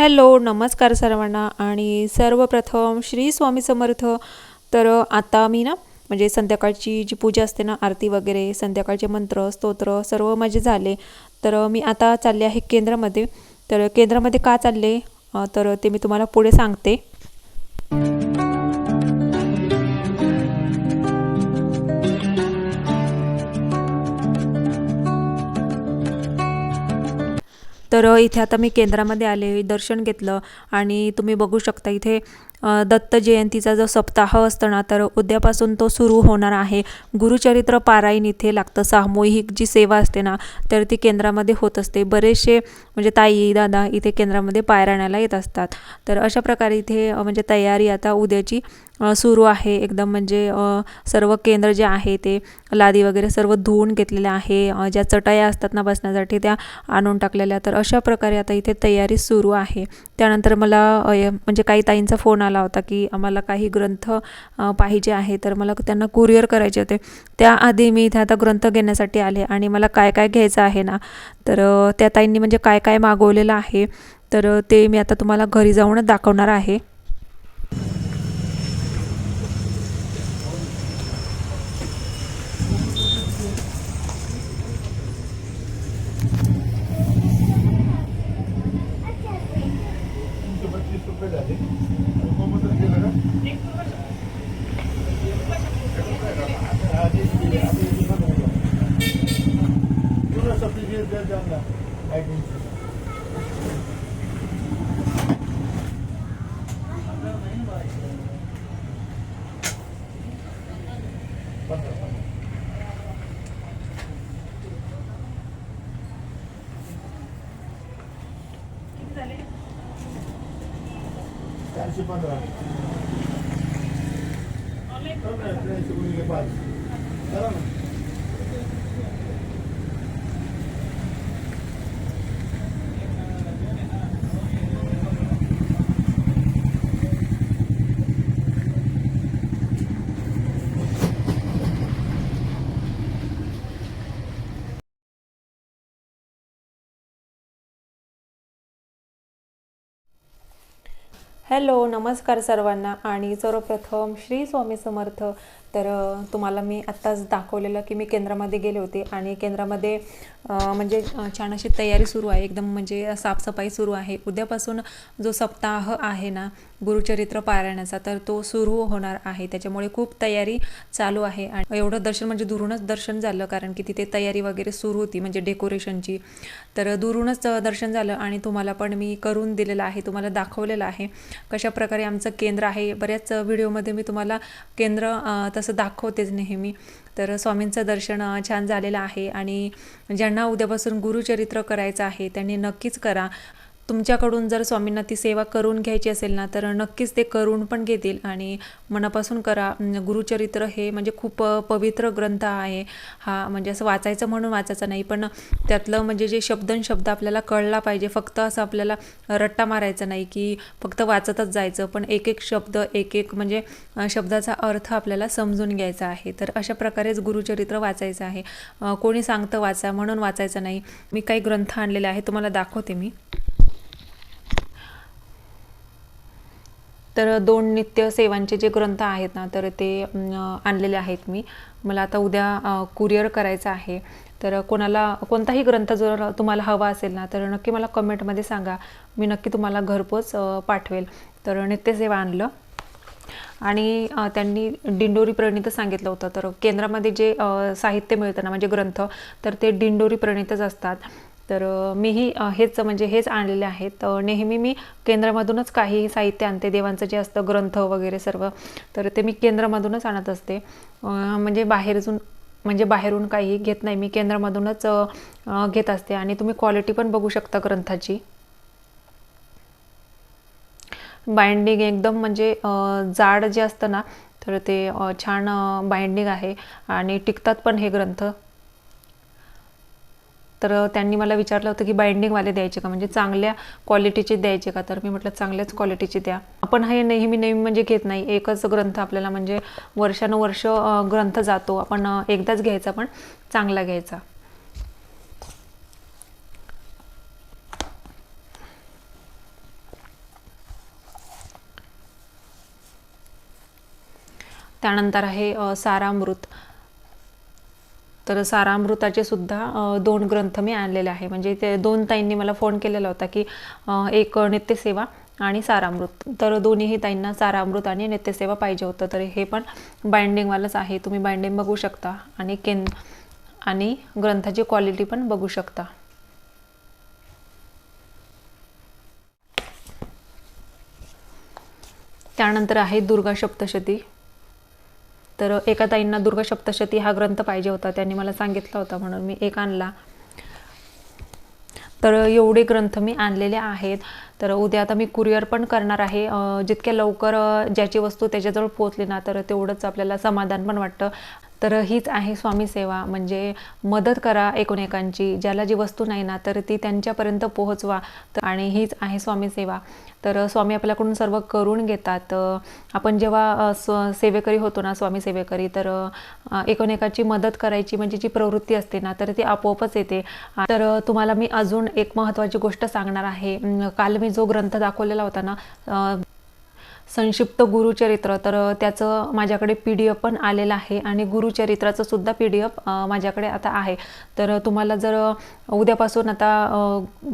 Hello नमस्कार सर्वांना. आणि सर्वप्रथम श्री स्वामी समर्थ. तर आता मी ना म्हणजे संध्याकाळची जी पूजा असते ना आरती वगैरे संध्याकाळचे मंत्र स्तोत्र सर्व माझे झाले. तर मी आता चालले आहे केंद्रामध्ये. तर केंद्रामध्ये का चालले? तर ते मी तुम्हाला पुढे सांगते. तर इथे आता मी केंद्रामध्ये आले दर्शन घेतलं आणि तुम्ही बघू शकता इथे दत्त जयंतीचा जो सप्ताह असतो ना तर उद्यापासून तो सुरू होणार आहे. गुरुचरित्र पारायण इथे लागतं. सामूहिक जी सेवा असते ना तर ती केंद्रामध्ये होत असते. बरेचसे म्हणजे ताई दादा इथे केंद्रामध्ये पारायणाला येत असतात. तर अशा प्रकारे इथे म्हणजे तयारी आता उद्याची सुरू आहे. एकदम म्हणजे सर्व केंद्र जे आहे ते लादी वगैरे सर्व धुवून घेतलेले आहे. ज्या चटाया असतात ना बसण्यासाठी त्या आणून टाकलेल्या. तर अशा प्रकारे आता इथे तयारी सुरू आहे. त्यानंतर मला म्हणजे काही ताईंचा फोन आला. होता की आम्हाला काही ग्रंथ पाहिजे आहे तर मला त्यांना कुरिअर करायचे होते. त्याआधी मी इथे आता ग्रंथ घेण्यासाठी आले आणि मला काय काय घ्यायचं आहे ना तर त्या ताईंनी म्हणजे काय काय मागवलेलं आहे तर ते मी आता तुम्हाला घरी जाऊनच दाखवणार आहे तुमचे बत्तीस रुपये झाले आणि कोमतच गेलं का हा, ते दिले. आता इथे पण आहे. पूर्ण सफिशियंट द्या त्यांना. काय टेन्शन नाही. पंधरा, पंधरा. चारशे पंधरा. त्र्याऐंशी गुणिले पाच. करा हॅलो नमस्कार सर्वांना. आणि सर्वप्रथम श्री स्वामी समर्थ तर तुम्हाला मी आत्ताच दाखवलेलं की मी केंद्रामध्ये गेले होते आणि केंद्रामध्ये म्हणजे छान अशी तयारी सुरू आहे. एकदम म्हणजे साफसफाई सुरू आहे. उद्यापासून जो सप्ताह आहे ना गुरुचरित्र पारायणाचा तर तो सुरू होणार आहे. त्याच्यामुळे खूप तयारी चालू आहे. आणि एवढं दर्शन म्हणजे दुरूनच दर्शन झालं कारण की तिथे तयारी वगैरे सुरू होती म्हणजे डेकोरेशनची. तर दुरूनच दर्शन झालं आणि तुम्हाला पण मी करून दिलेलं आहे तुम्हाला दाखवलेलं आहे कशा प्रकारे आमचं केंद्र आहे. बऱ्याच व्हिडिओमध्ये मी तुम्हाला केंद्र तसं दाखवतेच नेहमी. तर स्वामींचं दर्शन छान झालेलं आहे आणि ज्यांना उद्यापासून गुरुचरित्र करायचं आहे त्यांनी नक्कीच करा. तुमच्याकडून जर स्वामींना ती सेवा करून घ्यायची असेल ना तर नक्कीच ते करून पण घेतील. आणि मनापासून करा म्हणजे गुरुचरित्र हे म्हणजे खूप पवित्र ग्रंथ आहे. हा म्हणजे असं वाचायचं म्हणून वाचायचं नाही पण त्यातलं म्हणजे जे शब्दन शब्द आपल्याला कळला पाहिजे. फक्त असं आपल्याला रट्टा मारायचा नाही की फक्त वाचतच जायचं पण एक एक शब्द एक एक म्हणजे शब्दाचा अर्थ आपल्याला समजून घ्यायचा आहे. तर अशा प्रकारेच गुरुचरित्र वाचायचं आहे. कोणी सांगतं वाचा म्हणून वाचायचं नाही. मी काही ग्रंथ आणलेले आहे तुम्हाला दाखवते मी. तर दोन नित्य सेवांचे जे ग्रंथ आहेत ना तर ते आणलेले आहेत मी. मला आता उद्या कुरिअर करायचं आहे. तर कोणाला कोणताही ग्रंथ जर तुम्हाला हवा असेल ना तर नक्की मला कमेंटमध्ये सांगा. मी नक्की तुम्हाला घरपोच पाठवेल. तर नित्यसेवा आणलं. आणि त्यांनी दिंडोरी प्रणित सांगितलं होतं. तर केंद्रामध्ये जे साहित्य मिळतं ना म्हणजे ग्रंथ तर ते दिंडोरी प्रणितच असतात. तर मीही हेच म्हणजे हेच आणलेले आहेत. नेहमी मी केंद्रामधूनच काही साहित्य आणते. देवांचं जे असतं ग्रंथ वगैरे सर्व तर ते मी केंद्रामधूनच आणत असते. म्हणजे बाहेरजून म्हणजे बाहेरून काही घेत नाही. मी केंद्रामधूनच घेत असते. आणि तुम्ही क्वालिटी पण बघू शकता ग्रंथाची. बाइंडिंग एकदम म्हणजे जाड जे असतं ना तर ते छान बाइंडिंग आहे. आणि टिकतात पण हे ग्रंथ. तर त्यांनी मला विचारलं होतं की बाइंडिंगवाले द्यायचे का? म्हणजे चांगल्या क्वालिटीचे द्यायचे का? तर मी म्हटलं चांगल्याच क्वालिटीचे द्या. आपण हे नेहमी नेहमी म्हणजे घेत नाही. एकच ग्रंथ आपल्याला म्हणजे वर्षानुवर्ष ग्रंथ जातो. आपण एकदाच घ्यायचा पण चांगला घ्यायचा. त्यानंतर आहे सारामृत. तर सारामृताचे सुद्धा दोन ग्रंथ मी आणलेले आहे. म्हणजे ते दोन ताईंनी मला फोन केलेला होता की एक नित्यसेवा आणि सारामृत. तर दोन्हीही ताईंना सारामृत आणि नित्यसेवा पाहिजे होतं. तर हे पण बाइंडिंगवालंच आहे. तुम्ही बाइंडिंग बघू शकता. आणि केन आणि ग्रंथाची क्वालिटी पण बघू शकता. त्यानंतर आहे दुर्गा सप्तशती. तर एका ताईंना दुर्गा सप्तशती हा ग्रंथ पाहिजे होता. त्यांनी मला सांगितला होता म्हणून मी एक आणला. तर एवढे ग्रंथ मी आणलेले आहेत. तर उद्या आता मी कुरिअर पण करणार आहे. जितक्या लवकर ज्याची वस्तू त्याच्याजवळ पोहोचली ना तर तेवढंच आपल्याला समाधान पण वाटतं. तर हीच आहे स्वामी सेवा. म्हणजे मदत करा एकूणएकांची. ज्याला जी वस्तू नाही ना तर ती त्यांच्यापर्यंत पोहोचवा. तर आणि हीच आहे स्वामी सेवा. तर स्वामी आपल्याकडून सर्व करून घेतात. आपण जेव्हा स्व सेवेकरी होतो ना स्वामी सेवेकरी तर अं, मदत करायची म्हणजे जी प्रवृत्ती असते ना तर ती आपोआपच येते. तर तुम्हाला मी अजून एक महत्त्वाची गोष्ट सांगणार आहे. काल मी जो ग्रंथ दाखवलेला होता ना संक्षिप्त गुरुचरित्र तर त्याचं माझ्याकडे पी डी एफ पण आलेलं आहे आणि गुरुचरित्राचं सुद्धा पी डी एफ माझ्याकडे आता आहे. तर तुम्हाला जर उद्यापासून आता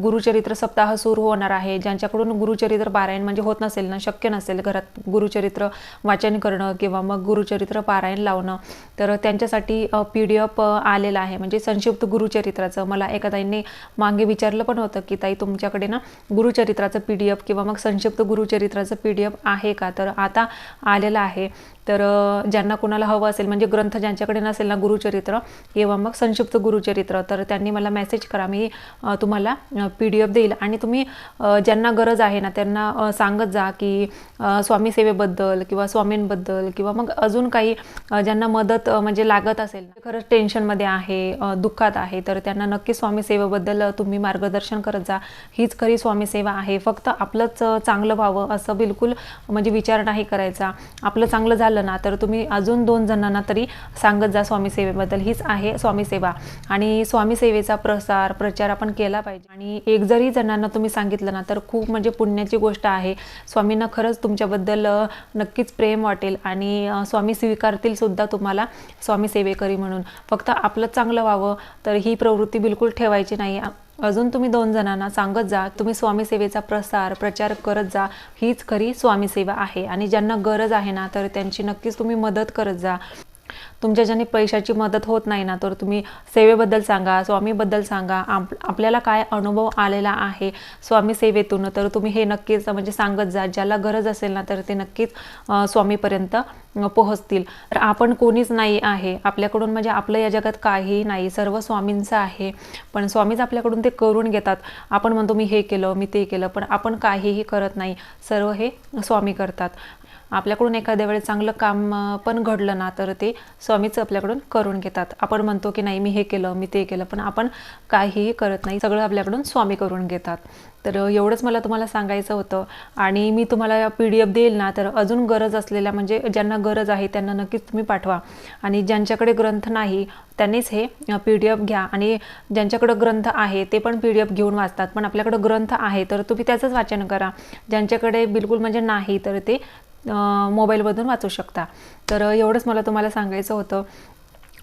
गुरुचरित्र सप्ताह सुरू होणार आहे ज्यांच्याकडून गुरुचरित्र पारायण म्हणजे होत नसेल ना शक्य नसेल घरात गुरुचरित्र वाचन करणं किंवा मग गुरुचरित्र पारायण लावणं तर त्यांच्यासाठी पी डी एफ आलेलं आहे. म्हणजे संक्षिप्त गुरुचरित्राचं मला एका ताईंनी मागे विचारलं पण होतं की ताई तुमच्याकडे ना गुरुचरित्राचं पी डी एफ किंवा मग संक्षिप्त गुरुचरित्राचं पी डी एफ आहे का? तर आता आलेलं आहे. तर ज्यांना कोणाला हवं असेल म्हणजे ग्रंथ ज्यांच्याकडे नसेल ना गुरुचरित्र किंवा मग संक्षिप्त गुरुचरित्र तर त्यांनी मला मेसेज करा. मी तुम्हाला पी डी एफ देईल. आणि तुम्ही ज्यांना गरज आहे ना त्यांना सांगत जा की स्वामी सेवेबद्दल किंवा स्वामींबद्दल किंवा मग अजून काही ज्यांना मदत म्हणजे लागत असेल. खरंच टेन्शनमध्ये आहे दुःखात आहे तर त्यांना नक्की स्वामी सेवेबद्दल तुम्ही मार्गदर्शन करत जा. हीच खरी स्वामी सेवा आहे. फक्त आपलंच चांगलं व्हावं असं बिलकुल म्हणजे विचार नाही करायचा. आपलं चांगलं झालं ना तर तुम्ही अजून दोन जणांना तरी सांगत जा स्वामी सेवेबद्दल. हीच आहे स्वामी सेवा. आणि स्वामी सेवेचा प्रसार प्रचार आपण केला पाहिजे. आणि एक जरी जणांना तुम्ही सांगितलं ना तर खूप म्हणजे पुण्याची गोष्ट आहे. स्वामींना खरंच तुमच्याबद्दल नक्कीच प्रेम वाटेल. आणि स्वामी स्वीकारतील सुद्धा तुम्हाला स्वामी सेवेकरी म्हणून. फक्त आपलं चांगलं व्हावं तर ही प्रवृत्ती बिलकुल ठेवायची नाही. अजून तुम्ही दोन जणांना सांगत जा तुम्ही स्वामीसेवेचा प्रसार प्रचार करत जा हीच खरी स्वामीसेवा आहे. आणि ज्यांना गरज आहे ना तर त्यांची नक्कीच तुम्ही मदत करत जा. तुमच्या ज्याने पैशाची मदत होत नाही ना तर तुम्ही सेवेबद्दल सांगा स्वामीबद्दल सांगा आप आपल्याला काय अनुभव आलेला आहे स्वामी सेवेतून तर तुम्ही हे नक्कीच म्हणजे सांगत जा. ज्याला गरज असेल ना तर ते नक्कीच स्वामीपर्यंत पोहोचतील. तर आपण कोणीच नाही आहे. आपल्याकडून म्हणजे आपलं या जगात काहीही नाही. सर्व स्वामींचं आहे. पण स्वामीच आपल्याकडून ते करून घेतात. आपण म्हणतो मी हे केलं मी ते केलं. पण आपण काहीही करत नाही. सर्व हे स्वामी करतात. आपल्याकडून एखाद्या वेळेस चांगलं काम पण घडलं ना तर ते स्वामीच आपल्याकडून करून घेतात. आपण म्हणतो की नाही मी हे केलं मी ते केलं पण आपण काहीही करत नाही. सगळं आपल्याकडून स्वामी करून घेतात. तर एवढंच मला तुम्हाला सांगायचं होतं. आणि मी तुम्हाला पी डी एफ देईल ना तर अजून गरज असलेल्या म्हणजे ज्यांना गरज आहे त्यांना नक्कीच तुम्ही पाठवा. आणि ज्यांच्याकडे ग्रंथ नाही त्यांनीच हे पी डी एफ घ्या. आणि ज्यांच्याकडं ग्रंथ आहे ते पण पी डी एफ घेऊन वाचतात. पण आपल्याकडं ग्रंथ आहे तर तुम्ही त्याचंच वाचन करा. ज्यांच्याकडे बिलकुल म्हणजे नाही तर ते मोबाईलमधून वाचू शकता. तर एवढंच मला तुम्हाला सांगायचं होतं.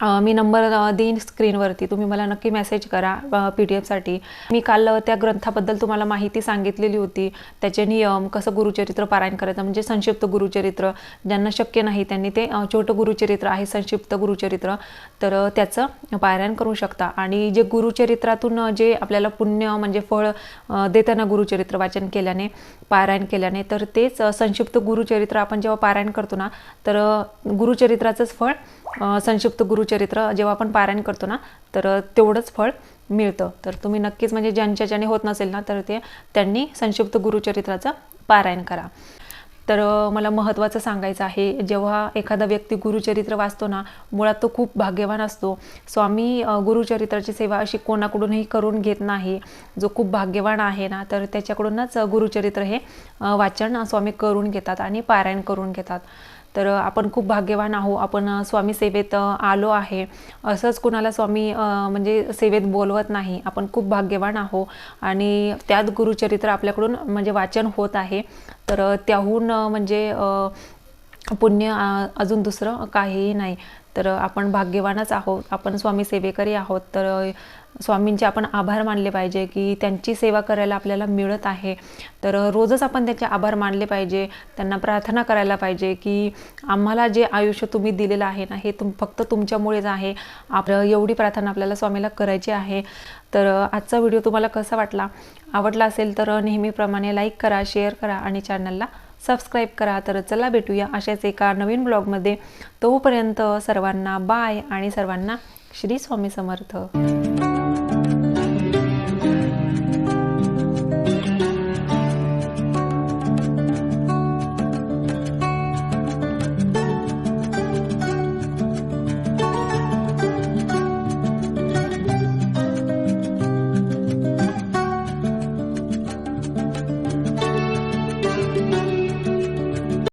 मी नंबर देईन स्क्रीनवरती. तुम्ही मला नक्की मेसेज करा पी डी एफसाठी मी काल त्या ग्रंथाबद्दल तुम्हाला माहिती सांगितलेली होती. त्याचे नियम कसं गुरुचरित्र पारायण करायचं म्हणजे संक्षिप्त गुरुचरित्र. ज्यांना शक्य नाही त्यांनी ते छोटं गुरुचरित्र आहे संक्षिप्त गुरुचरित्र. तर त्याचं पारायण करू शकता. आणि जे गुरुचरित्रातून जे आपल्याला पुण्य म्हणजे फळ देताना गुरुचरित्र वाचन केल्याने पारायण केल्याने तर तेच संक्षिप्त गुरुचरित्र आपण जेव्हा पारायण करतो ना तर गुरुचरित्राचंच फळ संक्षिप्त गुरु गुरुचरित्र जेव्हा आपण पारायण करतो ना तर तेवढंच फळ मिळतं. तर तुम्ही नक्कीच म्हणजे ज्यांच्या ज्याने होत नसेल ना तर ते त्यांनी संक्षिप्त गुरुचरित्राचं पारायण करा. तर मला महत्त्वाचं सांगायचं आहे जेव्हा एखादा व्यक्ती गुरुचरित्र वाचतो ना मुळात तो खूप भाग्यवान असतो. स्वामी गुरुचरित्राची सेवा अशी कोणाकडूनही करून घेत नाही. जो खूप भाग्यवान आहे ना तर त्याच्याकडूनच गुरुचरित्र हे वाचन स्वामी करून घेतात आणि पारायण करून घेतात. तर आपण खूप भाग्यवान आहो आपण स्वामी सेवेत आलो आहे. असंच कुणाला स्वामी म्हणजे सेवेत बोलवत नाही. आपण खूप भाग्यवान आहो आणि त्यात गुरुचरित्र आपल्याकडून म्हणजे वाचन होत आहे. तर त्याहून म्हणजे पुण्य अजून दुसरं काहीही नाही. तर आपण भाग्यवानच आहोत. आपण स्वामी सेवेकरी आहोत. तर स्वामींचे आपण आभार मानले पाहिजे की त्यांची सेवा करायला आपल्याला मिळत आहे. तर रोजच आपण त्यांचे आभार मानले पाहिजे. त्यांना प्रार्थना करायला पाहिजे की आम्हाला जे आयुष्य तुम्ही दिलेलं आहे ना हे तुम फक्त तुमच्यामुळेच आहे. आपलं एवढी प्रार्थना आपल्याला स्वामीला करायची आहे. तर आजचा व्हिडिओ तुम्हाला कसा वाटला? आवडला असेल तर नेहमीप्रमाणे लाईक करा शेअर करा आणि चॅनलला सबस्क्राईब करा तर चला भेटूया अशाच एका नवीन ब्लॉगमध्ये तोपर्यंत सर्वांना बाय आणि सर्वांना श्री स्वामी समर्थ.